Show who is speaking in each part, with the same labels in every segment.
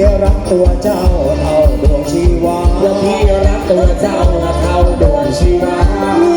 Speaker 1: ี่รักตัวเจ้าเท่าดวงชีวาว่าพี่รักตัวเจ้าเท่าดวงชีวา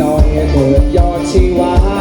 Speaker 2: น้อย
Speaker 1: เปิดยอดชีวา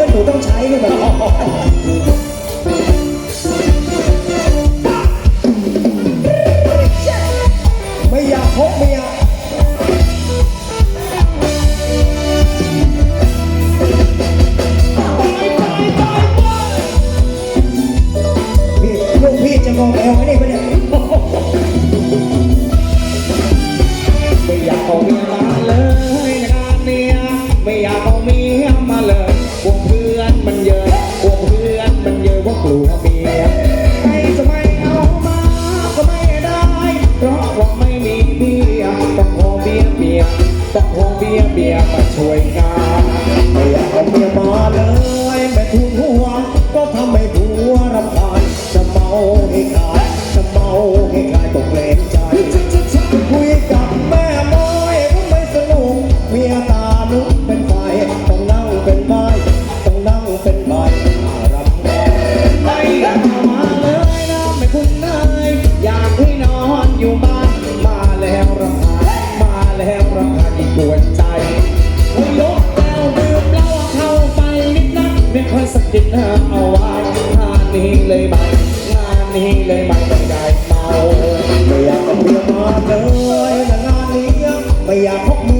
Speaker 1: พื่อนหนูต้องใช้
Speaker 3: เล
Speaker 1: ยแบบไม่อยากพม่ลูกพี่จะงอ
Speaker 2: งแอวไหม
Speaker 1: เนี่ยไม่อยากพบ สังคงเบี้ยเบี้ยมาช่วยกัน นาำเอาไว้งานนี้เลยไหมงานนี้เลย
Speaker 3: ไห
Speaker 1: มไม่ได้เมาไม่อยากเป็เพื่อนมาเลย
Speaker 2: งา
Speaker 1: นนี้ไม่อยากพบมือ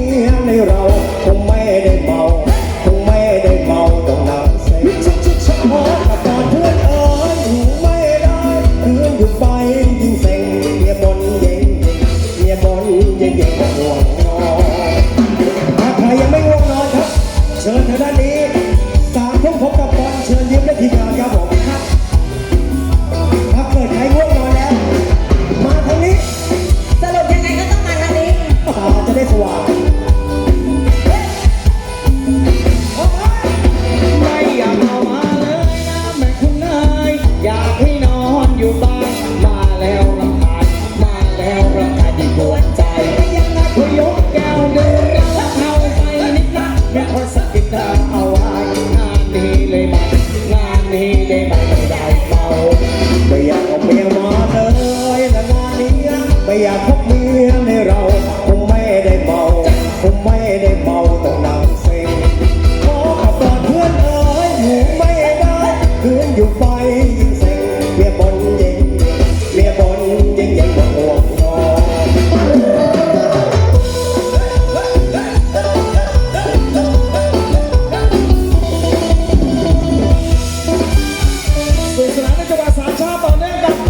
Speaker 1: เอาไว้งานนี้เลยไหมงานนี้ได้ไหไม่ได้เมาไม่อยากเอาเมียมาเลยงานนี้ไม่อยากพบเมียในเราคงไม่ได้เมาคง